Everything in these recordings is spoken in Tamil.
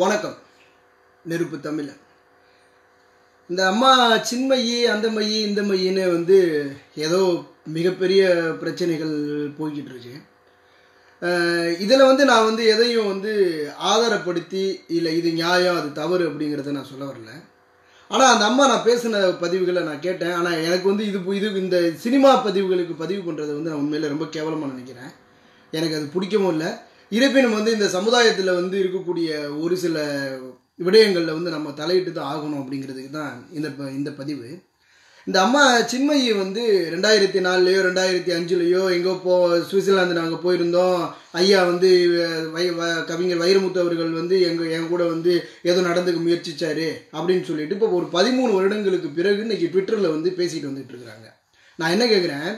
வணக்கம். நெருப்பு தமிழன் இந்த அம்மா சின்மயி அந்த மையி இந்த மையின்னு வந்து ஏதோ மிகப்பெரிய பிரச்சனைகள் போய்கிட்டு இருக்கு இதில் வந்து நான் வந்து எதையும் வந்து ஆதாரப்படுத்தி இல்லை இது நியாயம் அது தவறு அப்படிங்கிறத நான் சொல்ல வரல. ஆனால் அந்த அம்மா நான் பேசின பதிவுகளை நான் கேட்டேன். ஆனால் எனக்கு வந்து இது இது இந்த சினிமா பதிவுகளுக்கு பதிவு பண்ணுறதை வந்து நான் உண்மையில் ரொம்ப கேவலமாக நினைக்கிறேன். எனக்கு அது பிடிக்கவும் இல்லை. இருப்பினும் வந்து இந்த சமுதாயத்தில் வந்து இருக்கக்கூடிய ஒரு சில விடயங்களில் வந்து நம்ம தலையிட்டு தான் ஆகணும் அப்படிங்கிறதுக்கு தான் இந்த ப- இந்த பதிவு. இந்த அம்மா சின்மயி வந்து ரெண்டாயிரத்தி நாலுலையோ ரெண்டாயிரத்தி அஞ்சுலையோ எங்கோ போ சுவிட்சர்லாந்து நாங்கள் போயிருந்தோம். ஐயா வந்து வை வ- கவிஞர் வைரமுத்து அவர்கள் வந்து எங்கள் என் கூட வந்து ஏதோ நடந்துக்க முயற்சிச்சாரு அப்படின்னு சொல்லிட்டு இப்போ ஒரு பதிமூணு வருடங்களுக்கு பிறகு இன்னைக்கு ட்விட்டரில் வந்து பேசிட்டு வந்துட்டு இருக்கிறாங்க நான் என்ன கேட்குறேன்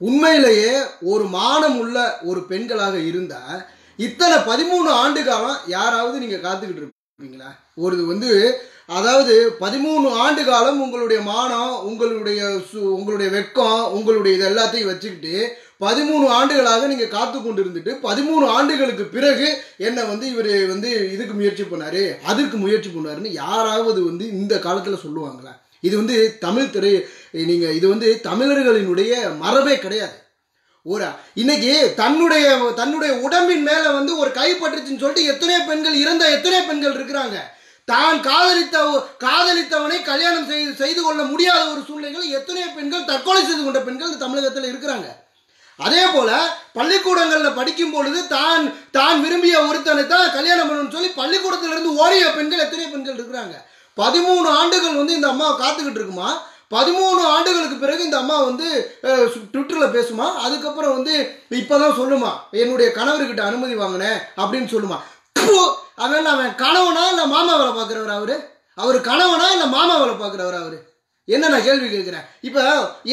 உண்மையிலேயே ஒரு மானம் உள்ள ஒரு பெண்களாக இருந்தால் இத்தனை பதிமூணு ஆண்டு காலம் யாராவது நீங்கள் காத்துக்கிட்டு இருப்பீங்களா? ஒரு வந்து அதாவது பதிமூணு ஆண்டு காலம் உங்களுடைய மானம் உங்களுடைய சு- உங்களுடைய வெக்கம் உங்களுடைய இது எல்லாத்தையும் வச்சுக்கிட்டு பதிமூணு ஆண்டுகளாக நீங்க காத்து கொண்டு இருந்துட்டு பதிமூணு ஆண்டுகளுக்கு பிறகு என்ன வந்து இவர் வந்து இதுக்கு முயற்சி பண்ணாரு? அதுக்கு முயற்சி பண்ணாருன்னு யாராவது வந்து இந்த காலத்துல சொல்லுவாங்களா? இது வந்து தமிழ் திரை நீங்க இது வந்து தமிழர்களினுடைய மரபே கிடையாது. ஊரா இன்னைக்கு தன்னுடைய தன்னுடைய உடம்பின் மேல வந்து ஒரு கை பட்டுச்சுன்னு சொல்லிட்டு எத்தனையோ பெண்கள் இறந்த எத்தனையோ பெண்கள் இருக்கிறாங்க. தான் காதலித்த காதலித்தவனை கல்யாணம் செய்து செய்து கொள்ள முடியாத ஒரு சூழ்நிலைகள் எத்தனையோ பெண்கள் தற்கொலை செய்து கொண்ட பெண்கள் தமிழகத்தில் இருக்கிறாங்க. அதே போல பள்ளிக்கூடங்களில் படிக்கும் பொழுது தான் தான் விரும்பிய ஒருத்தனை தான் கல்யாணம் பண்ணணும்னு சொல்லி பள்ளிக்கூடத்திலிருந்து ஓடிய பெண்கள் எத்தனையோ பெண்கள் இருக்கிறாங்க. பதிமூணு ஆண்டுகள் வந்து இந்த அம்மா காத்துக்கிட்டு இருக்குமா? பதிமூணு ஆண்டுகளுக்கு பிறகு இந்த அம்மா வந்து ட்விட்டரில் பேசுமா. அதுக்கப்புறம் வந்து இப்பதான் சொல்லுமா. என்னுடைய கணவர்கிட்ட அனுமதி வாங்கினேன் அப்படின்னு சொல்லுமா. அவன் அவன் கணவனா இல்லை மாமா வேலை பார்க்குறவர் அவரு? அவர் கணவனா இல்லை மாமா வேலை பார்க்குறவர் அவரு? என்ன நான் கேள்வி கேட்குறேன்? இப்போ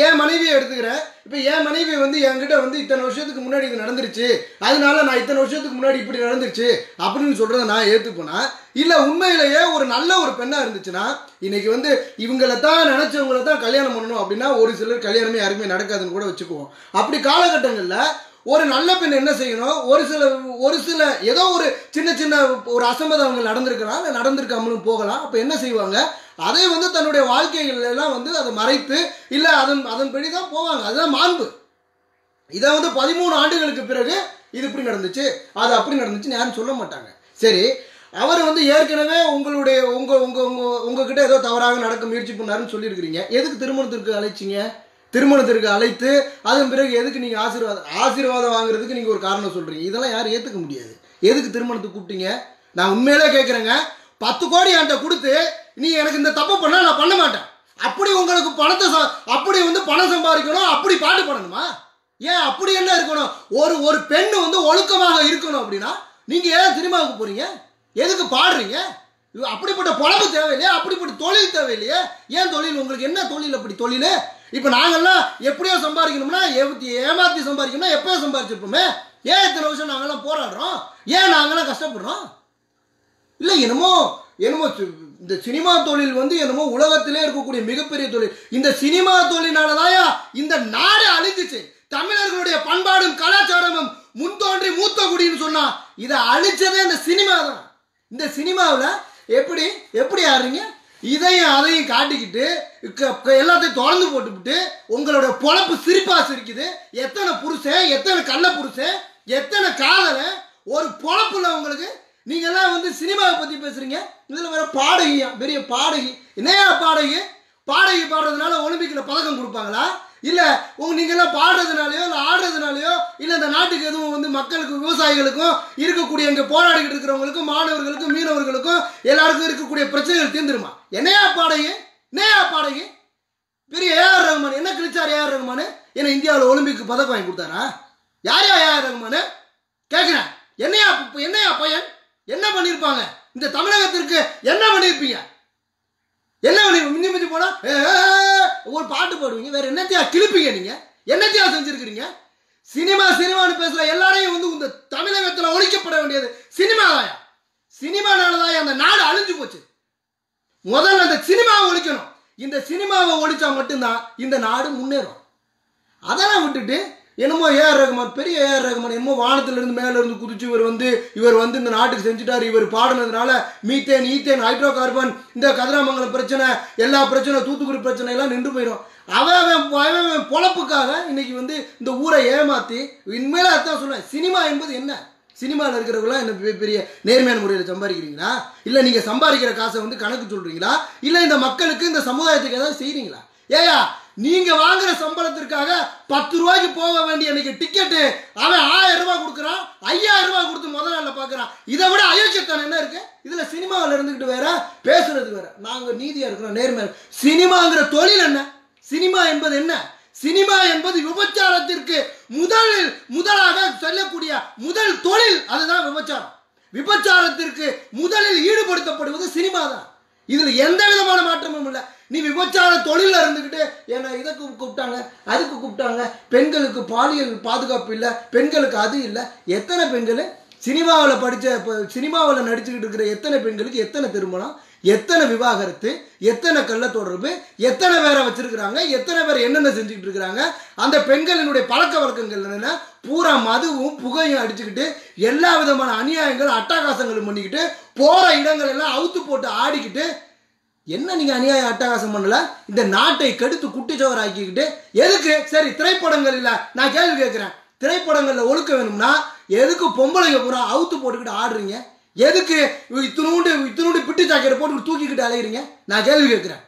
என் மனைவியை எடுத்துக்கிறேன். இப்போ என் மனைவி வந்து என்கிட்ட வந்து இத்தனை வருஷத்துக்கு முன்னாடி இது நடந்துருச்சு. அதனால நான் இத்தனை வருஷத்துக்கு முன்னாடி இப்படி நடந்துருச்சு அப்படின்னு சொல்கிறத நான் ஏற்றுப்போனா இல்லை உண்மையிலேயே ஒரு நல்ல ஒரு பெண்ணாக இருந்துச்சுன்னா இன்னைக்கு வந்து இவங்களை தான் நினச்சவங்கள தான் கல்யாணம் பண்ணணும் அப்படின்னா ஒரு சிலர் கல்யாணமே யாருமே நடக்காதுன்னு கூட வச்சுக்குவோம். அப்படி காலகட்டங்களில் ஒரு நல்ல பெண் என்ன செய்யணும்? ஒரு சில ஒரு சில ஏதோ ஒரு சின்ன சின்ன ஒரு அசம்பதங்கள் நடந்திருக்கலாம் இல்லை நடந்திருக்காமலும் போகலாம். அப்போ என்ன செய்வாங்க? அதை வந்து தன்னுடைய வாழ்க்கைகளெல்லாம் வந்து அதை மறைத்து இல்லை அதன் அதன்படி தான் போவாங்க. அதுதான் மாண்பு. இதை வந்து பதிமூணு ஆண்டுகளுக்கு பிறகு இது இப்படி நடந்துச்சு அது அப்படி நடந்துச்சுன்னு யாரும் சொல்ல மாட்டாங்க. சரி அவர் வந்து ஏற்கனவே உங்களுடைய உங்க உங்க உங்க உங்ககிட்ட ஏதோ தவறாக நடக்க முயற்சி பண்ணாருன்னு சொல்லியிருக்கிறீங்க. எதுக்கு திருமணத்திற்கு அழைச்சிங்க? திருமணத்திற்கு அழைத்து அதன் பிறகு எதுக்கு நீங்கள் ஆசீர்வாதம் ஆசீர்வாதம் வாங்குறதுக்கு நீங்கள் ஒரு காரணம் சொல்கிறீங்க இதெல்லாம் யாரும் ஏற்றுக்க முடியாது. எதுக்கு திருமணத்துக்கு கூப்பிட்டீங்க? நான் உண்மையிலே கேட்குறேங்க பத்து கோடி என்கிட்ட கொடுத்து நீ எனக்கு இந்த தப்பு பண்ணால் நான் பண்ண மாட்டேன். அப்படி உங்களுக்கு பணத்தை ச- அப்படி வந்து பணம் சம்பாதிக்கணும் அப்படி பாட்டு பாடணுமா? ஏன் அப்படி என்ன இருக்கணும்? ஒரு ஒரு பெண் வந்து ஒழுக்கமாக இருக்கணும் அப்படின்னா நீங்கள் ஏன் சினிமாவுக்கு போகிறீங்க எதுக்கு பாடுறீங்க? அப்படிப்பட்ட பொழப்பு தேவையில்லையா? அப்படிப்பட்ட தொழில் தேவையில்லையே? ஏன் தொழில் உங்களுக்கு என்ன தொழில் அப்படி தொழில்? இப்போ நாங்கெல்லாம் எப்படியோ சம்பாதிக்கணும்னா எப்படி ஏமாற்றி சம்பாதிக்கணும்னா எப்போ சம்பாதிச்சிருப்போமே. ஏன் இத்தனை வருஷம் நாங்கள்லாம் போராடுறோம்? ஏன் நாங்கெல்லாம் கஷ்டப்படுறோம்? இல்லை என்னமோ என்னமோ இந்த சினிமா தொழில் வந்து என்னமோ உலகத்திலே இருக்கக்கூடிய மிகப்பெரிய தொழில். இந்த சினிமா தொழிலாலதாயா இந்த நாடே அழிஞ்சிச்சு. தமிழர்களுடைய பண்பாடும் கலாச்சாரமும் முன்தோன்றி மூத்த குடின்னு சொன்னா இதை அழிச்சதே இந்த சினிமா தான். இந்த சினிமாவில் எப்படி எப்படி ஆடுறீங்க? இதையும் அதையும் காட்டிக்கிட்டு எல்லாத்தையும் தொடர்ந்து போட்டுவிட்டு உங்களோட பொழப்பு சிரிப்பா சிரிக்குது. எத்தனை புருஷன் எத்தனை கள்ள புருஷன் எத்தனை காதலை ஒரு பொழப்புல உங்களுக்கு. நீங்க எல்லாம் வந்து சினிமாவை பத்தி பேசுறீங்க. இதில் வேற பாடகியா பெரிய பாடகி. என்னையா பாடகி? பாடகி பாடுறதுனால ஒலிம்பிக்ல பதக்கம் கொடுப்பாங்களா? இல்ல உங்க நீங்க எல்லாம் பாடுறதுனாலயோ இல்ல ஆடுறதுனாலயோ இல்ல இந்த நாட்டுக்கு எதுவும் வந்து மக்களுக்கும் விவசாயிகளுக்கும் இருக்கக்கூடிய இங்க போராடிக்கிட்டு இருக்கிறவங்களுக்கும் மாணவர்களுக்கும் மீனவர்களுக்கும் எல்லாருக்கும் இருக்கக்கூடிய பிரச்சனைகள் தீர்ந்துருமா? என்னையா பாடகி? என்னையா பாடகி? பெரிய ஏஆர் ரகுமான். என்ன கிழிச்சார் ஏஆர் ரகுமான்? என்ன இந்தியாவில் ஒலிம்பிக் பதக்கம் வாங்கி கொடுத்தாரா? யார் யார் ஏஆர் ரகுமான்? கேட்குறேன் என்னையா என்னையா பையன்? என்ன பண்ணியிருப்பாங்க இந்த தமிழகத்திற்கு என்ன பண்ணியிருப்பீங்க என்ன பண்ணி மிஞ்சி மிஞ்சி போனா ஒரு பாட்டு பாடுவீங்க. வேற என்னத்தையா கிழிப்பீங்க நீங்க? என்னத்தையா செஞ்சிருக்கிறீங்க? சினிமா சினிமான்னு பேசுற எல்லாரையும் வந்து இந்த தமிழகத்தில் ஒழிக்கப்பட வேண்டியது சினிமாதாயா சினிமானாலதாயா அந்த நாடு அழிஞ்சு போச்சு? முதல்ல அந்த சினிமாவை ஒழிக்கணும். இந்த சினிமாவை ஒழிச்சா மட்டும்தான் இந்த நாடு முன்னேறும். அதெல்லாம் விட்டுட்டு என்னமோ ஏஆர் ரகுமான் பெரிய ஏஆர் ரகுமான் என்னமோ வானத்திலிருந்து மேலிருந்து குதிச்சு இவர் வந்து இவர் வந்து இந்த நாட்டுக்கு செஞ்சுட்டார். இவர் பாடினதுனால மீத்தேன் ஈத்தேன் ஹைட்ரோ கார்பன் இந்த கதிராமங்கலம் பிரச்சனை எல்லா பிரச்சனை தூத்துக்குடி பிரச்சனை எல்லாம் நின்று போயிடும். அவன் அவன் அவன் அவன் பொழப்புக்காக இன்னைக்கு வந்து இந்த ஊரை ஏமாத்தி இனிமேல அதான் சொல்லுவேன் சினிமா என்பது என்ன? சினிமாவில் இருக்கிறவங்களாம் என்ன பெரிய பெரிய நேர்மையான முறையில் சம்பாதிக்கிறீங்களா? இல்லை நீங்கள் சம்பாதிக்கிற காசை வந்து கணக்கு சொல்கிறீங்களா இல்லை இந்த மக்களுக்கு இந்த சமுதாயத்துக்கு ஏதாவது செய்கிறீங்களா ஏயா நீங்க வாங்குற சம்பளத்திற்காக பத்து ரூபாய்க்கு போக வேண்டிய இன்னைக்கு டிக்கெட்டு அவன் ஆயிரம் ரூபாய் கொடுக்குறான் ஐயாயிரம் ரூபாய் கொடுத்து முதல் நாளில் பார்க்குறான் இதை விட அயோக்கியத்தனம் என்ன இருக்கு? இதுல சினிமாவில் இருந்துக்கிட்டு வேற பேசுறது வேற. நாங்க நீதியா இருக்கிறோம் நேர்மை. சினிமாங்கிற தொழில் என்ன? சினிமா என்பது என்ன? சினிமா என்பது விபச்சாரத்திற்கு முதலில் முதலாக சொல்லக்கூடிய முதல் தொழில் அதுதான் விபச்சாரம். விபச்சாரத்திற்கு முதலில் ஈடுபடுத்தப்படுவது சினிமா தான் இதில் எந்த விதமான மாற்றமும் இல்லை. நீ விபச்சார தொழிலில் இருந்துக்கிட்டு என்னை இதுக்கு கூப்பிட்டாங்க அதுக்கு கூப்பிட்டாங்க. பெண்களுக்கு பாலியல் பாதுகாப்பு இல்லை பெண்களுக்கு அது இல்லை. எத்தனை பெண்கள்? சினிமாவில் படித்த இப்போ சினிமாவில் நடிச்சுக்கிட்டு இருக்கிற எத்தனை பெண்களுக்கு எத்தனை திருமணம் எத்தனை விவாகரத்து எத்தனை கள்ள தொடர்பு எத்தனை பேரை வச்சிருக்கிறாங்க எத்தனை பேர் என்னென்ன செஞ்சுக்கிட்டு இருக்கிறாங்க அந்த பெண்களினுடைய பழக்க வழக்கங்கள் என்னென்ன? பூரா மதுவும் புகையும் அடிச்சுக்கிட்டு எல்லா விதமான அநியாயங்கள் அட்டகாசங்களும் பண்ணிக்கிட்டு போகிற இடங்கள் எல்லாம் அவுத்து போட்டு ஆடிக்கிட்டு என்ன நீங்க அநியாய அட்டகாசம் பண்ணல? இந்த நாட்டை கெடுத்து குட்டிச்சவர் ஆக்கிக்கிட்டு எதுக்கு? சரி திரைப்படங்கள் இல்லை. நான் கேள்வி கேட்கிறேன் திரைப்படங்கள்ல ஒழுக்க வேணும்னா எதுக்கு பொம்பளைங்க பூரா அவுத்து போட்டுக்கிட்டு ஆடுறீங்க? எதுக்கு இத்தினூண்டு இத்தினூண்டு பிட்டு ஜாக்கெட்டை போட்டு தூக்கிக்கிட்டு அலையிறீங்க? நான் கேள்வி கேட்கிறேன்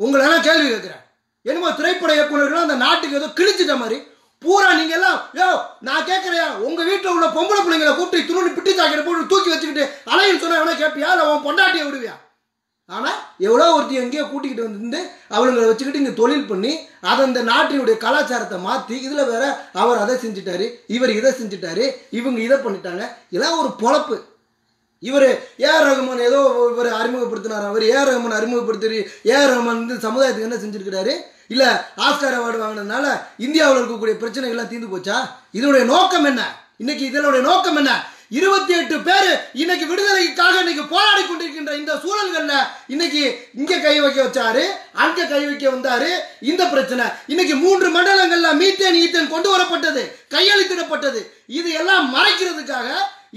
உங்களை நான் கேள்வி கேட்கிறேன் என்னமோ திரைப்பட இயக்குநர்கள் அந்த நாட்டுக்கு ஏதோ கிழிச்சிட்ட மாதிரி பூரா நீங்க எல்லாம் யோ நான் கேட்கறேன் உங்க வீட்டில் உள்ள பொம்பளை பிள்ளைங்களை கூப்பிட்டு இத்தினூண்டு பிட்டு ஜாக்கெட்டை போட்டு தூக்கி வச்சுக்கிட்டு அலைன்னு சொன்னா எவனா கேட்பியா? இல்லை உன் பொண்டாட்டியை விடுவியா? ஆனால் எவ்வளோ ஒருத்தி எங்கேயோ கூட்டிக்கிட்டு வந்து அவளுங்களை வச்சுக்கிட்டு இங்கே தொழில் பண்ணி அதை அந்த நாட்டினுடைய கலாச்சாரத்தை மாற்றி இதில் வேற அவர் அதை செஞ்சுட்டாரு இவர் இதை செஞ்சுட்டாரு இவங்க இதை பண்ணிட்டாங்க. இதெல்லாம் ஒரு பொழப்பு. இவர் ஏஆர் ரகுமான் ஏதோ இவர் அறிமுகப்படுத்தினார். அவர் ஏஆர் ரகுமான் அறிமுகப்படுத்தி ஏஆர் ரகுமான் வந்து சமுதாயத்துக்கு என்ன செஞ்சிருக்கிறாரு? இல்லை ஆஸ்கார் அவார்டு வாங்கினதுனால இந்தியாவில் இருக்கக்கூடிய பிரச்சனைகள்லாம் தீர்ந்து போச்சா? இதனுடைய நோக்கம் என்ன? இன்னைக்கு இதனுடைய நோக்கம் என்ன? இருபத்தி எட்டு பேர் இன்னைக்கு விடுதலைக்காக இன்னைக்கு போராடி கொண்டிருக்கின்ற இந்த சூழல்கள்ல இன்னைக்கு இங்க கை வைக்க வச்சாரு அங்க கை வைக்க வந்தாரு. இந்த பிரச்சனை இன்னைக்கு மூன்று மண்டலங்கள்ல மீத்தேன் ஈத்தேன் கொண்டு வரப்பட்டது கையளித்திடப்பட்டது. இது எல்லாம் மறைக்கிறதுக்காக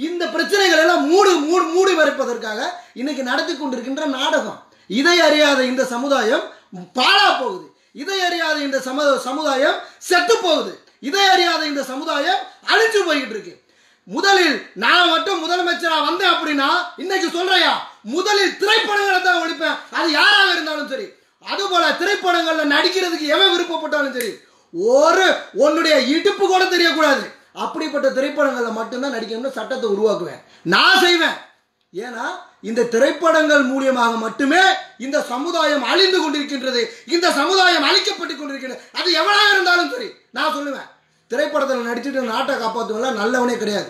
இந்த பிரச்சனைகள் எல்லாம் மூடு மூடு மூடி மறைப்பதற்காக இன்னைக்கு நடத்தி கொண்டிருக்கின்ற நாடகம். இதை அறியாத இந்த சமுதாயம் பாழா போகுது. இதை அறியாத இந்த சம சமுதாயம் செத்து போகுது. இதை அறியாத இந்த சமுதாயம் அழிஞ்சு போய்கிட்டு இருக்கு. முதலில் நான் மட்டும் முதலமைச்சரா வந்தேன் அப்படின்னா இன்னைக்கு சொல்றையா? முதலில் திரைப்படங்களை தான் ஒழிப்பேன். அது யாராக இருந்தாலும் சரி. அதுபோல திரைப்படங்கள்ல நடிக்கிறதுக்கு எவன் விருப்பப்பட்டாலும் சரி ஒரு உன்னுடைய இடுப்பு கூட தெரியக்கூடாது. அப்படிப்பட்ட திரைப்படங்கள்ல மட்டும்தான் நடிக்கணும்னு சட்டத்தை உருவாக்குவேன். நான் செய்வேன். ஏன்னா இந்த திரைப்படங்கள் மூலியமாக மட்டுமே இந்த சமுதாயம் அழிந்து கொண்டிருக்கின்றது. இந்த சமுதாயம் அழிக்கப்பட்டு கொண்டிருக்கிறது அது எவனாக இருந்தாலும் சரி நான் சொல்லுவேன். திரைப்படத்தில் நடிச்சுட்டு நாட்டை காப்பாற்றுவதெல்லாம் நல்லவனே கிடையாது.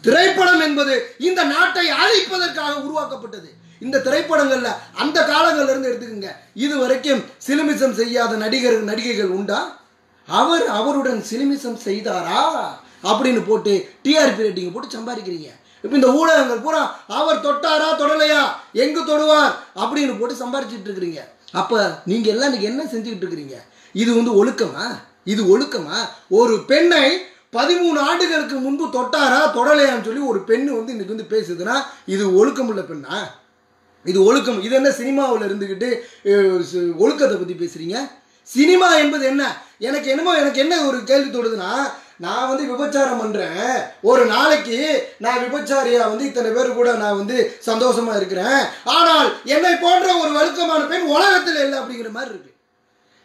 திரைப்படம் என்பது இந்த நாட்டை அழிப்பதற்காக உருவாக்கப்பட்டது. இந்த திரைப்படங்களில் அந்த காலங்கள்லேருந்து எடுத்துக்கோங்க. இது வரைக்கும் சிலுமிசம் செய்யாத நடிகர் நடிகைகள் உண்டா? அவர் அவருடன் சிலுமிசம் செய்தாரா? அப்படின்னு போட்டு டிஆர்பி ரேட்டிங் போட்டு சம்பாதிக்கிறீங்க. இப்போ இந்த ஊடகங்கள் பூரா அவர் தொட்டாரா தொடலையா? எங்கு தொடுவார்? அப்படின்னு போட்டு சம்பாரிச்சிட்டு இருக்கிறீங்க. அப்போ நீங்கள் எல்லாம் இன்னைக்கு என்ன செஞ்சுக்கிட்டு இருக்கிறீங்க? இது வந்து ஒழுக்கமா? இது ஒழுக்கமா? ஒரு பெண்ணை பதிமூணு ஆண்டுகளுக்கு முன்பு தொட்டாரா தொடலையான்னு சொல்லி ஒரு பெண்ணு வந்து இன்னைக்கு வந்து பேசுதுன்னா இது ஒழுக்கமுள்ள பெண்ணா? இது ஒழுக்கம். இது என்ன சினிமாவில் இருந்துக்கிட்டு ஒழுக்கத்தை பற்றி பேசுறீங்க? சினிமா என்பது என்ன? எனக்கு என்னமோ எனக்கு என்ன ஒரு கேள்வி தொடுதுன்னா நான் வந்து விபச்சாரம் பண்ணுறேன் ஒரு நாளைக்கு நான் விபச்சாரியாக வந்து இத்தனை பேர் கூட நான் வந்து சந்தோஷமாக இருக்கிறேன். ஆனால் என்னை போன்ற ஒரு வழுக்கமான பெண் உலகத்தில் இல்லை அப்படிங்கிற மாதிரி இருக்கு.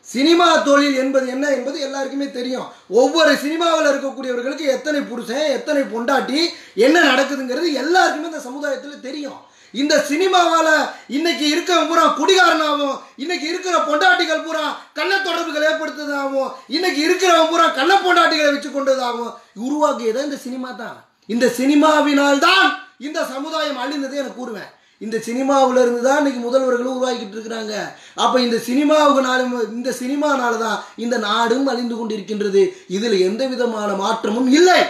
சினிமா தொழில் என்பது என்ன என்பது எல்லாருக்குமே தெரியும். ஒவ்வொரு சினிமாவில் இருக்கக்கூடியவர்களுக்கு எத்தனை புருஷன் எத்தனை பொண்டாட்டி என்ன நடக்குதுங்கிறது எல்லாருக்குமே இந்த சமுதாயத்தில் தெரியும். இந்த சினிமாவால் இன்னைக்கு இருக்கிற பூரா குடிகாரனாகவும் இன்னைக்கு இருக்கிற பொண்டாட்டிகள் பூரா கள்ள தொடர்புகள் ஏற்படுத்துறதாகவும் இன்னைக்கு இருக்கிறவன் பூரா கள்ள பொண்டாட்டிகளை வச்சு கொண்டதாகவும் உருவாக்கியதான் இந்த சினிமா தான். இந்த சினிமாவினால் தான் இந்த சமுதாயம் அழிந்ததை எனக்கு கூறுவேன். இந்த சினிமாவில் இருந்து தான் இன்னைக்கு முதல்வர்களும் உருவாக்கிட்டு இருக்கிறாங்க. அப்போ இந்த சினிமாவுக்குனாலும் இந்த சினிமானால தான் இந்த நாடும் அழிந்து கொண்டிருக்கின்றது. இதில் எந்த விதமான மாற்றமும் இல்லை.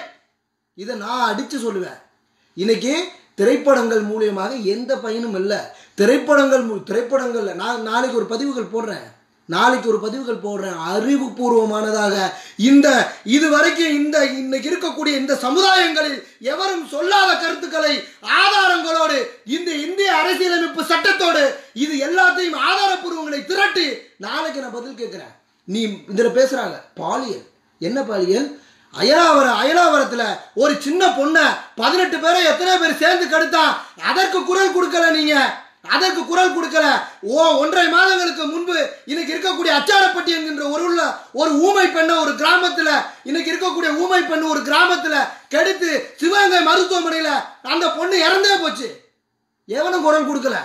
இதை நான் அடித்து சொல்லுவேன். இன்னைக்கு திரைப்படங்கள் மூலியமாக எந்த பயனும் இல்லை. திரைப்படங்கள் மூ- நான் நாளைக்கு ஒரு பதிவுகள் போடுறேன். நாளைக்கு ஒரு பதிவுகள் போடுறேன். அறிவுபூர்வமானதாக. இந்த இதுவரைக்கும் இந்த இன்னைக்கு இருக்கக்கூடிய இந்த சமுதாயங்களில் எவரும் சொல்லாத கருத்துக்களை ஆதாரங்களோடு இந்த இந்திய அரசியலமைப்பு சட்டத்தோடு இது எல்லாத்தையும் ஆதாரப்பூர்வங்களை திரட்டி நாளைக்கு நான் பதில் கேட்குறேன். நீ இதில் பேசுகிறாங்க பாலியல். என்ன பாலியல்? அயலாவரம் அயலாவரத்தில் ஒரு சின்ன பொண்ணை பதினெட்டு பேரை எத்தனை பேர் சேர்ந்து கடுத்தா அதற்கு குரல் கொடுக்கல நீங்க. அதற்கு குரல் கொடுக்கல. ஓ ஒன்றரை மாதங்களுக்கு முன்பு இன்னைக்கு இருக்கக்கூடிய அச்சாரப்பட்டி என்கின்ற ஒரு உள்ள ஒரு ஊமை பெண்ணை ஒரு கிராமத்துல இன்னைக்கு இருக்கக்கூடிய ஊமை பெண் ஒரு கிராமத்துல கெடுத்து சிவகங்கை மருத்துவமனையில அந்த பொண்ணு இறந்தே போச்சு. எவனும் குரல் கொடுக்கல.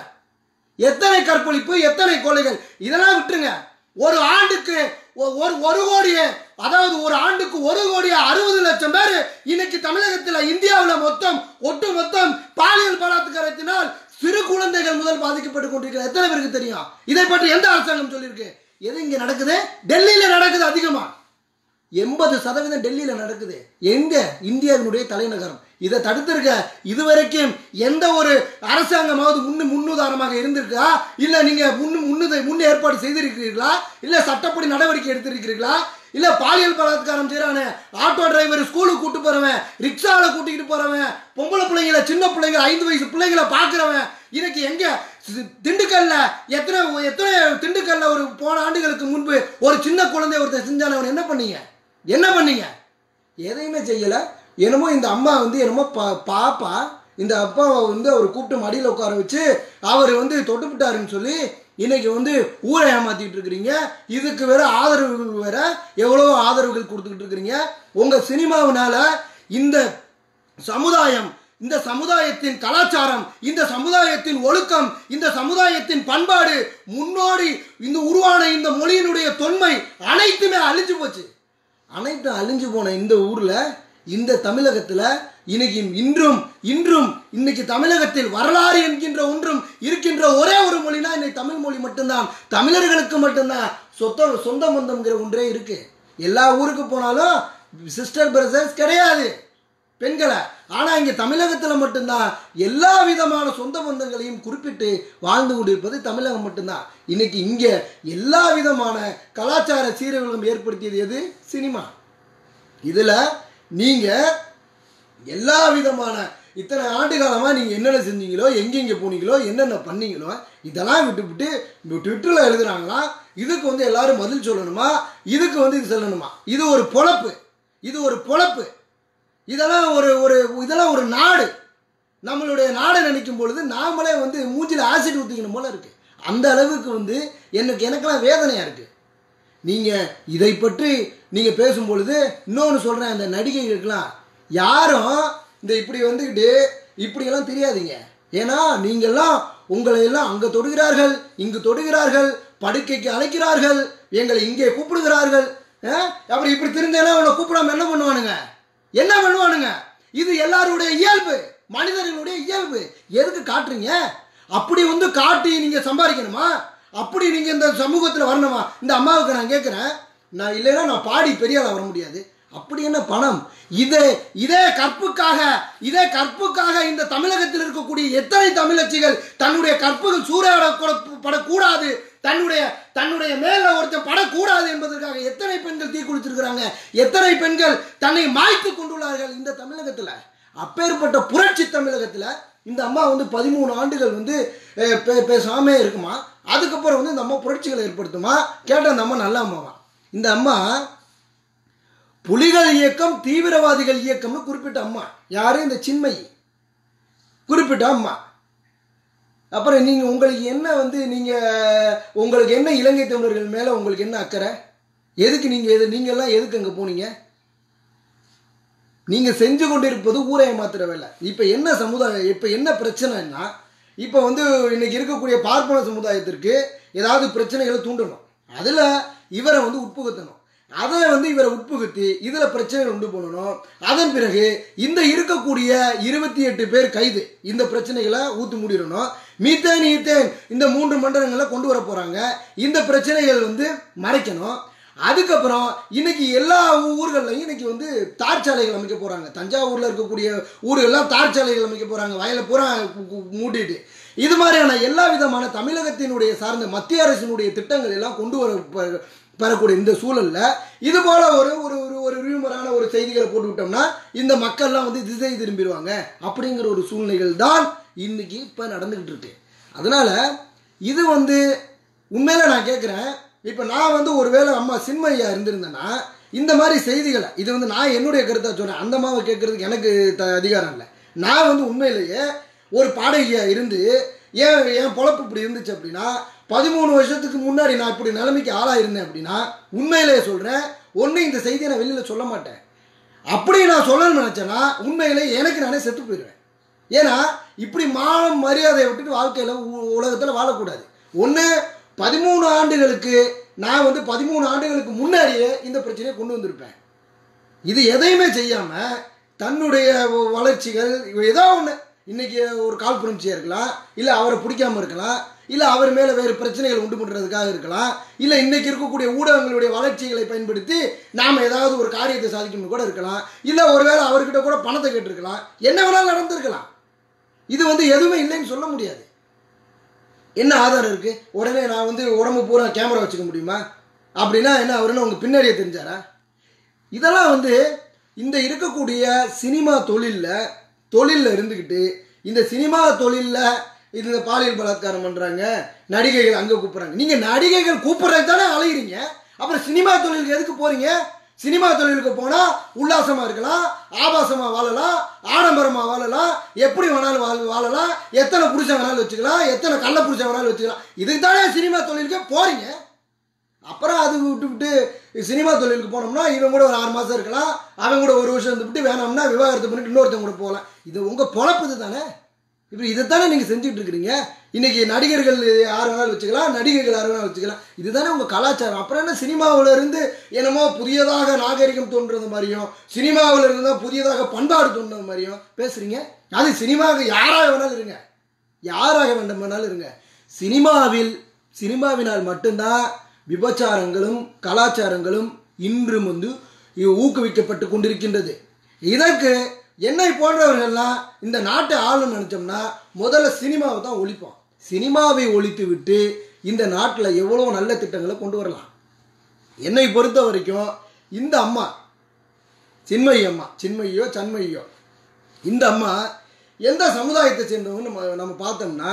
எத்தனை கற்பழிப்பு எத்தனை கொலைகள் இதெல்லாம் விட்டுருங்க. ஒரு ஆண்டுக்கு ஒ- ஒரு ஒரு கோடியே அதாவது ஒரு ஆண்டுக்கு ஒரு கோடியே அறுபது லட்சம் பேர் இன்னைக்கு தமிழகத்தில் இந்தியாவில் மொத்தம் ஒட்டு மொத்தம் பாலியல் பலாத்காரத்தினால் சிறு குழந்தைகள் முதல் பாதிக்கப்பட்டு கொண்டிருக்கிற எத்தனை பேருக்கு தெரியும்? இதை பற்றி எந்த அரசாங்கம் சொல்லியிருக்கு? எது இங்கே நடக்குது? டெல்லியில நடக்குது அதிகமா. எண்பது சதவீதம் டெல்லியில நடக்குது. எங்க? இந்தியாவினுடைய தலைநகரம். இதை தடுத்திருக்க இதுவரைக்கும் எந்த ஒரு அரசாங்கமாவது முன்னு முன்னுதாரணமாக இருந்திருக்கா? இல்லை நீங்க முன்னு முன்னுதை முன் ஏற்பாடு செய்திருக்கிறீர்களா? இல்லை சட்டப்படி நடவடிக்கை எடுத்திருக்கிறீர்களா? இல்ல பாலியல் பலாத்காரம் செய்யறானே ஆட்டோ டிரைவர் ஸ்கூலுக்கு கூட்டு போறவன் ரிக்ஷாவில் கூட்டிக்கிட்டு போறவன் பொம்பளை பிள்ளைங்கள சின்ன பிள்ளைங்க ஐந்து வயசு பிள்ளைங்களை பாக்குறவன். இன்னைக்கு எங்க? திண்டுக்கல்ல எத்தனை எத்தனை திண்டுக்கல்ல ஒரு போன ஆண்டுகளுக்கு முன்பு ஒரு சின்ன குழந்தை ஒருத்தர் செஞ்சானவன் என்ன பண்ணீங்க? என்ன பண்ணீங்க? எதையுமே செய்யல. என்னமோ இந்த அம்மா வந்து என்னமோ பா பாப்பா இந்த அப்பாவை வந்து அவர் கூப்பிட்டு மடியில் உட்கார வச்சு அவர் வந்து தொட்டுப்பிட்டாருன்னு சொல்லி இன்னைக்கு வந்து ஊரை ஏமாத்திட்டு இருக்கிறீங்க. இதுக்கு வேற ஆதரவுகள் வேற எவ்வளவோ ஆதரவுகள் கொடுத்துக்கிட்டு இருக்கிறீங்க. உங்க சினிமாவினால இந்த சமுதாயம் இந்த சமுதாயத்தின் கலாச்சாரம் இந்த சமுதாயத்தின் ஒழுக்கம் இந்த சமுதாயத்தின் பண்பாடு முன்னோடி இந்த உருவான இந்த மொழியினுடைய தொன்மை அனைத்துமே அழிஞ்சு போச்சு. அனைத்தும் அழிஞ்சு போன இந்த ஊர்ல இந்த தமிழகத்துல இன்னைக்கும் இன்றும் இன்றும் இன்னைக்கு தமிழகத்தில் வரலாறு என்கின்ற ஒன்றும் இருக்கின்ற ஒரே ஒரு மொழினா இன்னைக்கு தமிழ் மொழி மட்டும்தான். தமிழர்களுக்கு மட்டும்தான். சொத்த சொந்த பந்தம்ங்கிற ஒன்றே இருக்கு. எல்லா ஊருக்கு போனாலும் சிஸ்டர் பிரதர்ஸ் கிடையாது. பெண்களை. ஆனால் இங்கே தமிழகத்தில் மட்டும்தான். எல்லா விதமான சொந்த பந்தங்களையும் குறிப்பிட்டு வாழ்ந்து கொண்டிருப்பது தமிழகம் மட்டும்தான். இன்னைக்கு இங்கே எல்லா விதமான கலாச்சார சீரழிவுகளும் ஏற்படுத்தியது எது? சினிமா. இதில் நீங்கள் எல்லா விதமான இத்தனை ஆண்டு காலமாக நீங்கள் என்னென்ன செஞ்சீங்களோ எங்கெங்கே போனீங்களோ என்னென்ன பண்ணீங்களோ இதெல்லாம் விட்டுவிட்டு ட்விட்டரில் எழுதுறாங்களா இதுக்கு வந்து எல்லாரும் பதில் சொல்லணுமா இதுக்கு வந்து இது சொல்லணுமா? இது ஒரு பொழப்பு. இது ஒரு பொழப்பு. இதெல்லாம் ஒரு ஒரு இதெல்லாம் ஒரு நாடு. நம்மளுடைய நாடை நினைக்கும் பொழுது நாமளே வந்து மூச்சில் ஆசிட் ஊற்றிக்கணும் போல இருக்கு. அந்த அளவுக்கு வந்து எனக்கு எனக்கெல்லாம் வேதனையாக இருக்கு. நீங்கள் இதை பற்றி நீங்கள் பேசும்பொழுது இன்னொன்று சொல்கிறேன் அந்த நடிகைகளுக்கெல்லாம். யாரும் இந்த இப்படி வந்துக்கிட்டு இப்படியெல்லாம் தெரியாதீங்க ஏன்னா நீங்கள்லாம் உங்களை எல்லாம் அங்கே தொடுகிறார்கள் இங்கு தொடுகிறார்கள் படுக்கைக்கு அழைக்கிறார்கள் எங்களை இங்கே கூப்பிடுகிறார்கள். அப்புறம் இப்படி திருந்தேன்னா அவனை கூப்பிடாம என்ன பண்ணுவானுங்க? என்ன பண்ணுவானுங்க? இது எல்லாருடைய இயல்பு மனிதர்களுடைய இயல்பு. எதுக்கு காட்டுறீங்க? அப்படி வந்து காட்டி நீங்க சம்பாதிக்கணுமா? அப்படி நீங்க இந்த சமூகத்தில் வரணுமா? இந்த அம்மாவுக்கு நான் கேட்குறேன் நான் இல்லைன்னா நான் பாடி பெரிய வர முடியாது. அப்படி என்ன பணம்? இதே இதே கற்புக்காக இதே கற்புக்காக இந்த தமிழகத்தில் இருக்கக்கூடிய எத்தனை தமிழச்சிகள் தன்னுடைய கற்புகள் சூறையாடப்படக்கூடாது தன்னுடைய தன்னுடைய மேல ஒருத்தர் படக்கூடாது என்பதற்காக எத்தனை பெண்கள் தீக்குளிச்சிருக்கிறாங்க எத்தனை பெண்கள் தன்னை மாய்த்து கொண்டுள்ளார்கள் இந்த தமிழகத்தில்? அப்பேற்பட்ட புரட்சி தமிழகத்தில் இந்த அம்மா வந்து பதிமூணு ஆண்டுகள் வந்து பேசாமே பே- இருக்குமா? அதுக்கப்புறம் வந்து இந்த அம்மா புரட்சிகளை ஏற்படுத்துமா? கேட்ட அந்த அம்மா நல்ல அம்மாவா இந்த அம்மா புலிகள் இயக்கம் தீவிரவாதிகள் இயக்கம்னு குறிப்பிட்ட அம்மா. யாரு? இந்த சின்மயி. குறிப்பிட்ட அம்மா. அப்புறம் நீங்க உங்களுக்கு என்ன வந்து நீங்க உங்களுக்கு என்ன இலங்கை தமிழர்கள் மேல உங்களுக்கு என்ன அக்கறை? எதுக்கு நீங்க எது நீங்க எல்லாம் எதுக்கு அங்க போனீங்க? நீங்க செஞ்சு கொண்டிருப்பது ஊரை மாத்திர வேலை. இப்ப என்ன சமுதாயம் இப்ப என்ன பிரச்சனைன்னா இப்ப வந்து இன்னைக்கு இருக்கக்கூடிய பார்ப்பன சமுதாயத்திற்கு ஏதாவது பிரச்சனைகளை தூண்டணும். அதுல இவரை வந்து உட்புகுத்தணும். அதை வந்து இவரை உட்புகுத்தி இதில் பிரச்சனைகள் உண்டு பண்ணணும். அதன் பிறகு இந்த இருக்கக்கூடிய இருபத்தி எட்டு பேர் கைது. இந்த பிரச்சனைகளை ஊத்து மூடிடணும். மீத்தேன் ஈத்தேன் இந்த மூன்று மண்டலங்களை கொண்டு வர போகிறாங்க இந்த பிரச்சனைகள் வந்து மறைக்கணும். அதுக்கப்புறம் இன்னைக்கு எல்லா ஊர்கள்லையும் இன்னைக்கு வந்து தார் சாலைகள் அமைக்க போகிறாங்க தஞ்சாவூரில் இருக்கக்கூடிய ஊர்கள்லாம் தார் சாலைகள் அமைக்க போகிறாங்க வயலை பூரா மூட்டிட்டு இது மாதிரியான எல்லா விதமான தமிழகத்தினுடைய சார்ந்த மத்திய அரசினுடைய திட்டங்கள் எல்லாம் கொண்டு வர பெறக்கூடிய இந்த சூழலில் இது போல ஒரு ஒரு ஒரு ஒரு ரூமரான ஒரு செய்திகளை போட்டு விட்டோம்னா இந்த மக்கள்லாம் வந்து திசை திரும்பிடுவாங்க. அப்படிங்கிற ஒரு சூழ்நிலைகள் தான் இன்னைக்கு இப்போ நடந்துக்கிட்டு இருக்கு. அதனால் இது வந்து உண்மையில் நான் கேட்குறேன் இப்போ நான் வந்து ஒருவேளை அம்மா சின்மையா இருந்திருந்தேன்னா இந்த மாதிரி செய்திகளை இது வந்து நான் என்னுடைய கருத்தாக சொன்னேன் அந்த அம்மாவை கேட்குறதுக்கு எனக்கு த அதிகாரம் இல்லை. நான் வந்து உண்மையிலேயே ஒரு பாடகியாக இருந்து ஏன் என் பொழப்பு இப்படி இருந்துச்சு அப்படின்னா பதிமூணு வருஷத்துக்கு முன்னாடி நான் இப்படி நிலைமைக்கு ஆளாயிருந்தேன் அப்படின்னா உண்மையிலேயே சொல்கிறேன் ஒன்று இந்த செய்தியை நான் வெளியில் சொல்ல மாட்டேன். அப்படி நான் சொல்லணும்னு நினச்சேன்னா உண்மையிலே எனக்கு நானே செத்து போயிடுவேன். ஏன்னா இப்படி மானம் மரியாதையை விட்டுட்டு வாழ்க்கையில் உலகத்தில் வாழக்கூடாது. ஒன்று பதிமூணு ஆண்டுகளுக்கு நான் வந்து பதிமூணு ஆண்டுகளுக்கு முன்னாடியே இந்த பிரச்சனையை கொண்டு வந்திருப்பேன். இது எதையுமே செய்யாமல் தன்னுடைய வளர்ச்சிகள் ஏதோ ஒன்று இன்றைக்கி ஒரு கால் புரட்சியாக இருக்கலாம் இல்லை அவரை பிடிக்காம இருக்கலாம் இல்லை அவர் மேலே வேறு பிரச்சனைகள் உண்டு பண்ணுறதுக்காக இருக்கலாம். இல்லை இன்னைக்கு இருக்கக்கூடிய ஊடகங்களுடைய வளர்ச்சிகளை பயன்படுத்தி நாம் ஏதாவது ஒரு காரியத்தை சாதிக்கணும்னு கூட இருக்கலாம். இல்லை ஒருவேளை அவர்கிட்ட கூட பணத்தை கேட்டிருக்கலாம். என்ன வேணாலும் நடந்திருக்கலாம். இது வந்து எதுவுமே இல்லைன்னு சொல்ல முடியாது. என்ன ஆதாரம் இருக்கு? உடனே நான் வந்து உடம்பு பூரா கேமரா வச்சுக்க முடியுமா? அப்படின்னா என்ன அவருன்னு உங்க பின்னாடியே தெரிஞ்சாரா? இதெல்லாம் வந்து இந்த இருக்கக்கூடிய சினிமா தொழிலில் தொழிலில் இருந்துக்கிட்டு இந்த சினிமா தொழிலில் இதில் பாலியல் பலாத்காரம் பண்ணுறாங்க நடிகைகள் அங்கே கூப்பிட்றாங்க. நீங்கள் நடிகைகள் கூப்பிட்றது தானே அலையிறீங்க. அப்புறம் சினிமா தொழிலுக்கு எதுக்கு போகிறீங்க சினிமா தொழிலுக்கு போனால் உல்லாசமாக இருக்கலாம் ஆபாசமாக வாழலாம் ஆடம்பரமாக வாழலாம் எப்படி வேணாலும் வாழ வாழலாம் எத்தனை புருஷன் வேணாலும் வச்சுக்கலாம் எத்தனை கள்ள புருஷன் வேணாலும் வச்சுக்கலாம். இதுக்கு தானே சினிமா தொழிலுக்கே போகிறீங்க அப்புறம் அது விட்டு விட்டு சினிமா தொழிலுக்கு போனோம்னா இவன் கூட ஒரு ஆறு மாதம் இருக்கலாம் அவன் கூட ஒரு வருஷம் இருந்துவிட்டு வேணாம்னா விவாகரத்து பண்ணிட்டு இன்னொருத்தன் கூட போகலாம். இது உங்கள் பொழப்பு தானே? இப்போ இதைத்தானே நீங்கள் செஞ்சுட்டு இருக்கிறீங்க? இன்னைக்கு நடிகர்கள் யார் வேணாலும் வச்சுக்கலாம் நடிகைகள் யார் வேணாலும் வச்சுக்கலாம். இதுதானே உங்கள் கலாச்சாரம். அப்புறம் என்ன சினிமாவில் இருந்து என்னமோ புதியதாக நாகரிகம் தோன்றது மாதிரியும் சினிமாவில் இருந்து தான் புதியதாக பண்பாடு தோன்றது மாதிரியும் பேசுகிறீங்க அது சினிமாவுக்கு யாராக வேணாலும் இருங்க. யாராக வேண்டுமானாலும் இருங்க. சினிமாவில் சினிமாவினால் மட்டும்தான் விபச்சாரங்களும் கலாச்சாரங்களும் இன்றும் வந்து ஊக்குவிக்கப்பட்டு கொண்டிருக்கின்றது. இதற்கு என்னை போன்றவர்கள்லாம் இந்த நாட்டை ஆளுன்னு நினச்சோம்னா முதல்ல சினிமாவை தான் ஒழிப்போம். சினிமாவை ஒழித்து விட்டு இந்த நாட்டில் எவ்வளோ நல்ல திட்டங்களை கொண்டு வரலாம். என்னை பொறுத்த வரைக்கும் இந்த அம்மா சின்மயி அம்மா சின்மயியோ சண்மயியோ இந்த அம்மா எந்த சமுதாயத்தை சேர்ந்தவங்க நம்ம நம்ம பார்த்தோம்னா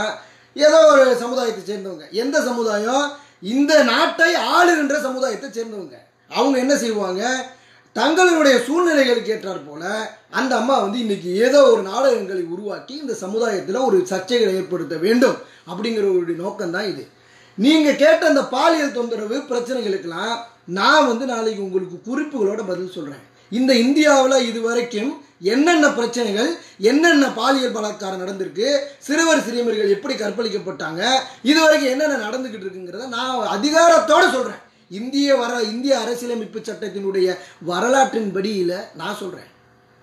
ஏதோ ஒரு சமுதாயத்தை சேர்ந்தவங்க. எந்த சமுதாயம்? இந்த நாட்டை ஆளுகின்ற சமுதாயத்தை சேர்ந்தவங்க. அவங்க என்ன செய்வாங்க? தங்களுடைய சூழ்நிலைகளுக்கு ஏற்றாற் போல அந்த அம்மா வந்து இன்னைக்கு ஏதோ ஒரு நாடகங்களை உருவாக்கி இந்த சமுதாயத்தில் ஒரு சர்ச்சைகளை ஏற்படுத்த வேண்டும் அப்படிங்கிற ஒரு நோக்கம் தான் இது. நீங்கள் கேட்ட அந்த பாலியல் தொந்தரவு பிரச்சனைகளுக்கெல்லாம் நான் வந்து நாளைக்கு உங்களுக்கு குறிப்புகளோட பதில் சொல்கிறேன் இந்த இந்தியாவில் இது வரைக்கும் என்னென்ன பிரச்சனைகள் என்னென்ன பாலியல் பலாத்காரம் நடந்திருக்கு சிறுவர் சிறுமிகள் எப்படி கற்பழிக்கப்பட்டாங்க இது வரைக்கும் என்னென்ன நடந்துக்கிட்டு இருக்குங்கிறத நான் அதிகாரத்தோடு சொல்கிறேன் இந்திய வர இந்திய அரசியலமைப்பு சட்டத்தினுடைய வரலாற்றின் படியில் நான் சொல்கிறேன்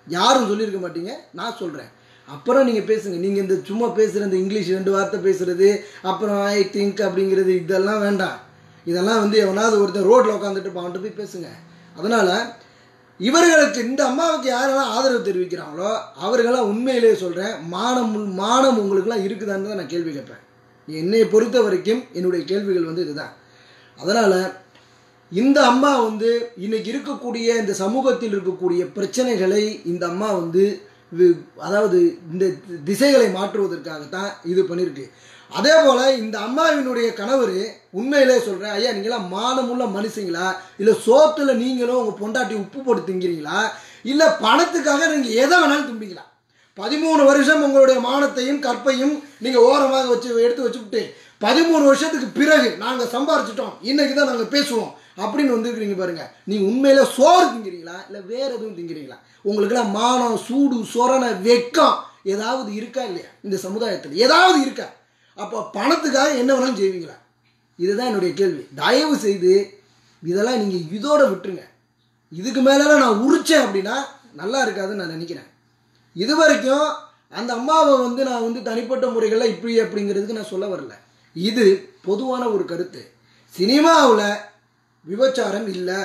யாரும் சொல்லியிருக்க மாட்டீங்க நான் சொல்கிறேன் அப்புறம் நீங்கள் பேசுங்க. நீங்கள் இந்த சும்மா பேசுகிற இந்த இங்கிலீஷ் ரெண்டு வார்த்தை பேசுகிறது அப்புறம் ஐ திங்க் அப்படிங்கிறது இதெல்லாம் வேண்டாம். இதெல்லாம் வந்து எவனாவது ஒருத்தர் ரோட்டில் உட்காந்துட்டு அவன்கிட்ட போய் பேசுங்க. அதனால் இவர்களுக்கு இந்த அம்மாவுக்கு யாரெல்லாம் ஆதரவு தெரிவிக்கிறாங்களோ அவர்களாம் உண்மையிலேயே சொல்கிறேன் மானம் மானம் உங்களுக்குலாம் இருக்குதான்னு தான் நான் கேள்வி கேட்பேன். என்னை பொறுத்த வரைக்கும் என்னுடைய கேள்விகள் வந்து இதுதான். அதனால் இந்த அம்மா வந்து இன்னைக்கு இருக்கக்கூடிய இந்த சமூகத்தில் இருக்கக்கூடிய பிரச்சனைகளை இந்த அம்மா வந்து அதாவது இந்த திசைகளை மாற்றுவதற்காகத்தான் இது பண்ணியிருக்கு அதே போல் இந்த அம்மாவினுடைய கணவர் உண்மையிலே சொல்கிறேன் ஐயா நீங்களாம் மானமுள்ள மனுஷங்களா? இல்லை சோத்துல நீங்களும் உங்கள் பொண்டாட்டி உப்பு போட்டு திங்கிறீங்களா? இல்லை பணத்துக்காக நீங்கள் எதை வேணாலும் தும்பிங்களா? பதிமூணு வருஷம் உங்களுடைய மானத்தையும் கற்பையும் நீங்கள் ஓரமாக வச்சு எடுத்து வச்சுக்கிட்டு பதிமூணு வருஷத்துக்கு பிறகு நாங்கள் சம்பாரிச்சிட்டோம். இன்னைக்கு தான் நாங்கள் பேசுவோம். அப்படின்னு வந்துருக்கிறீங்க பாருங்க. நீங்கள் உண்மையில சோறு திங்கிறீங்களா இல்லை வேற எதுவும் திங்கிறீங்களா உங்களுக்கெல்லாம் மானம் சூடு சொரண வெக்கம் ஏதாவது இருக்கா இல்லையா? இந்த சமுதாயத்தில் ஏதாவது இருக்கா? அப்போ பணத்துக்காக என்ன வேணாலும் செய்வீங்களா? இதுதான் என்னுடைய கேள்வி. தயவு செய்து இதெல்லாம் நீங்கள் இதோட விட்டுருங்க. இதுக்கு மேலெல்லாம் நான் உரிச்சேன் அப்படின்னா நல்லா இருக்காதுன்னு நான் நினைக்கிறேன். இது வரைக்கும் அந்த அம்மாவை வந்து நான் வந்து தனிப்பட்ட முறைகளில் இப்படி அப்படிங்கிறதுக்கு நான் சொல்ல வரல. இது பொதுவான ஒரு கருத்து. சினிமாவில் விபச்சாரம் இல்லை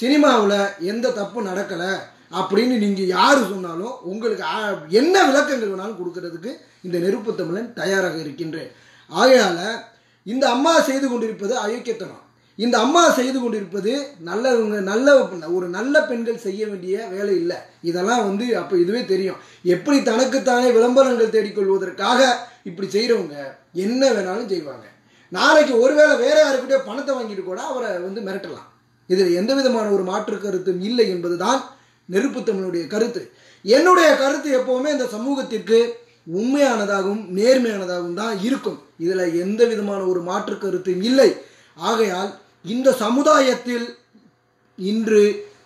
சினிமாவில் எந்த தப்பு நடக்கலை அப்படின்னு நீங்கள் யார் சொன்னாலும் உங்களுக்கு என்ன விளக்கங்கள் வேணாலும் கொடுக்கறதுக்கு இந்த நெருப்பு தமிழன் தயாராக இருக்கின்றேன். ஆகையால் இந்த அம்மா செய்து கொண்டிருப்பது அயோக்கியத்தனம். இந்த அம்மா செய்து கொண்டிருப்பது நல்லவங்க நல்ல ஒரு நல்ல பெண்கள் செய்ய வேண்டிய வேலை இல்லை. இதெல்லாம் வந்து அப்போ இதுவே தெரியும். எப்படி தனக்குத்தானே விளம்பரங்கள் தேடிக்கொள்வதற்காக இப்படி செய்கிறவங்க என்ன வேணாலும் செய்வாங்க. நாளைக்கு ஒருவேளை வேற யாருக்கிட்டே பணத்தை வாங்கிட்டு கூட அவரை வந்து மிரட்டலாம். இதில் எந்த விதமான ஒரு மாற்று கருத்தும் இல்லை என்பதுதான் நெருப்பு தமிழுடைய கருத்து. என்னுடைய கருத்து எப்போவுமே இந்த சமூகத்திற்கு உண்மையானதாகவும் நேர்மையானதாகவும் தான் இருக்கும். இதில் எந்த விதமான ஒரு மாற்று கருத்தும் இல்லை. ஆகையால் இந்த சமுதாயத்தில் இன்று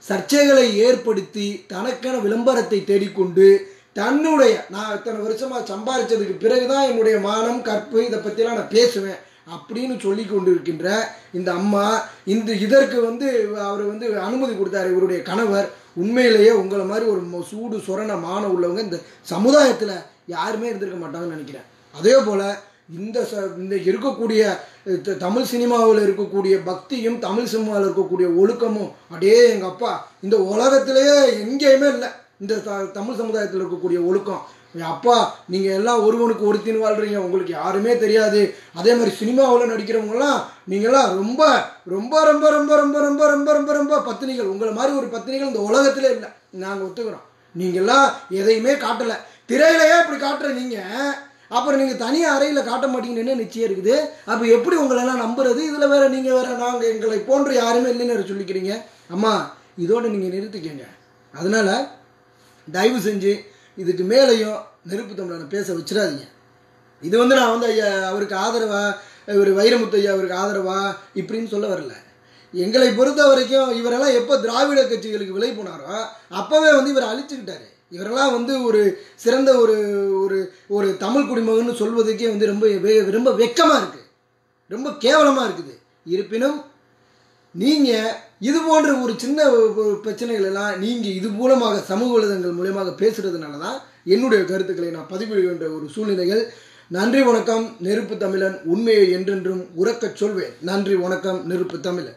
சர்ச்சைகளை ஏற்படுத்தி தனக்கென விளம்பரத்தை தேடிக்கொண்டு தன்னுடைய நான் இத்தனை வருஷமாக சம்பாதிச்சதுக்கு பிறகுதான் என்னுடைய மானம் கற்பு இதை பற்றிலாம் நான் பேசுவேன். அப்படின்னு சொல்லி கொண்டிருக்கின்ற இந்த அம்மா இந்த இதற்கு வந்து அவர் வந்து அனுமதி கொடுத்தாரு இவருடைய கணவர். உண்மையிலேயே உங்களை மாதிரி ஒரு சூடு சொரண மான உள்ளவங்க இந்த சமுதாயத்தில் யாருமே இருந்திருக்க மாட்டாங்கன்னு நினைக்கிறேன். அதே போல் இந்த ச இந்த இருக்கக்கூடிய தமிழ் சினிமாவில் இருக்கக்கூடிய பக்தியும் தமிழ் சினிமாவில் இருக்கக்கூடிய ஒழுக்கமும் அடே எங்கள் அப்பா இந்த உலகத்திலேயே எங்கேயுமே இல்லை. இந்த தமிழ் சமுதாயத்தில் இருக்கக்கூடிய ஒழுக்கம். அப்பா நீங்கள் எல்லாம் ஒருவனுக்கு ஒருத்தின்னு வாழ்றீங்க. உங்களுக்கு யாருமே தெரியாது. அதே மாதிரி சினிமாவில் நடிக்கிறவங்கலாம் நீங்களாம் ரொம்ப ரொம்ப ரொம்ப ரொம்ப ரொம்ப ரொம்ப ரொம்ப ரொம்ப ரொம்ப பத்தினிகள். உங்களை மாதிரி ஒரு பத்தினிகள் இந்த உலகத்தில் இல்லை. நாங்கள் ஒத்துக்கிறோம். நீங்கள்லாம் எதையுமே காட்டலை. திரையிலையே இப்படி காட்டுற நீங்கள் அப்புறம் நீங்கள் தனியாக அறையில் காட்ட மாட்டீங்கன்னு நிச்சயம் இருக்குது. அப்போ எப்படி உங்களெல்லாம் நம்புறது? இதில் வேற நீங்கள் வேற நாங்கள் எங்களை போன்று யாருமே இல்லைன்னு சொல்லிக்கிறீங்க. அம்மா இதோடு நீங்கள் நிறுத்திக்கங்க. அதனால் தயவு செஞ்சு இதுக்கு மேலேயும் நெருப்பு தமிழனை பேச வச்சிடாதீங்க. இது வந்து நான் வந்து ஐயா அவருக்கு ஆதரவாக இவர் வைரமுத்து ஐயா அவருக்கு ஆதரவா? இப்படின்னு சொல்ல வரல. எங்களை பொறுத்த வரைக்கும் இவரெல்லாம் எப்போ திராவிட கட்சிகளுக்கு விலை போனாரோ அப்போவே வந்து இவர் அழிச்சுக்கிட்டாரு. இவரெல்லாம் வந்து ஒரு சிறந்த ஒரு ஒரு ஒரு தமிழ் குடிமகன்னு சொல்வதற்கே வந்து ரொம்ப வெ- ரொம்ப வெக்கமாக இருக்குது ரொம்ப கேவலமாக இருக்குது. இருப்பினும் நீங்கள் இது போன்ற ஒரு சின்ன ஒரு- பிரச்சனைகள் எல்லாம் நீங்கள் இது மூலமாக சமூக வலைதளங்கள் மூலயமாக பேசுகிறதுனால தான் என்னுடைய கருத்துக்களை நான் பதிவிடுகின்ற ஒரு சூழ்நிலைகள் நன்றி வணக்கம். நெருப்பு தமிழன் உண்மையை என்றென்றும் உறக்கச் சொல்வேன். நன்றி வணக்கம். நெருப்பு தமிழன்.